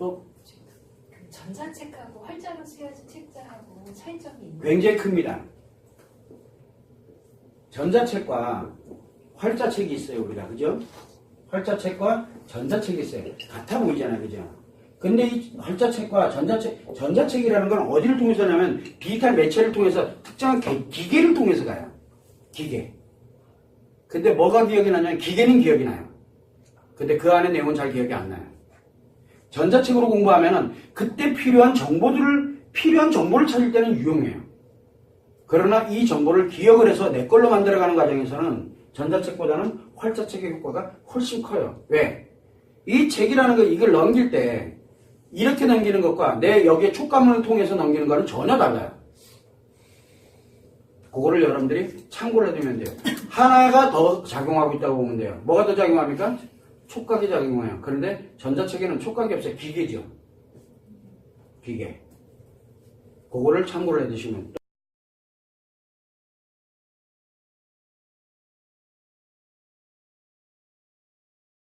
또그 전자책하고 활자로 쓰여진 책자하고 차이점이 있나요? 굉장히 큽니다. 전자책과 활자책이 있어요, 우리가. 그죠? 활자책과 전자책이 있어요. 같아 보이잖아요, 그죠? 근데 이 활자책과 전자책, 전자책이라는 건 어디를 통해서 하냐면 디지털 매체를 통해서 특정한 기- 기계를 통해서 가요. 기계. 근데 뭐가 기억이 나냐면 기계는 기억이 나요. 근데 그 안에 내용은 잘 기억이 안 나요. 전자책으로 공부하면은 그때 필요한 정보들을, 필요한 정보를 찾을 때는 유용해요. 그러나 이 정보를 기억을 해서 내 걸로 만들어가는 과정에서는 전자책보다는 활자책의 효과가 훨씬 커요. 왜? 이 책이라는 거 이걸 넘길 때 이렇게 넘기는 것과 내 여기에 촉감을 통해서 넘기는 거는 전혀 달라요. 그거를 여러분들이 참고를 해두면 돼요. 하나가 더 작용하고 있다고 보면 돼요. 뭐가 더 작용합니까? 촉각이 작용해요. 그런데 전자책에는 촉각이 없어요. 기계죠. 기계. 그거를 참고를 해두시면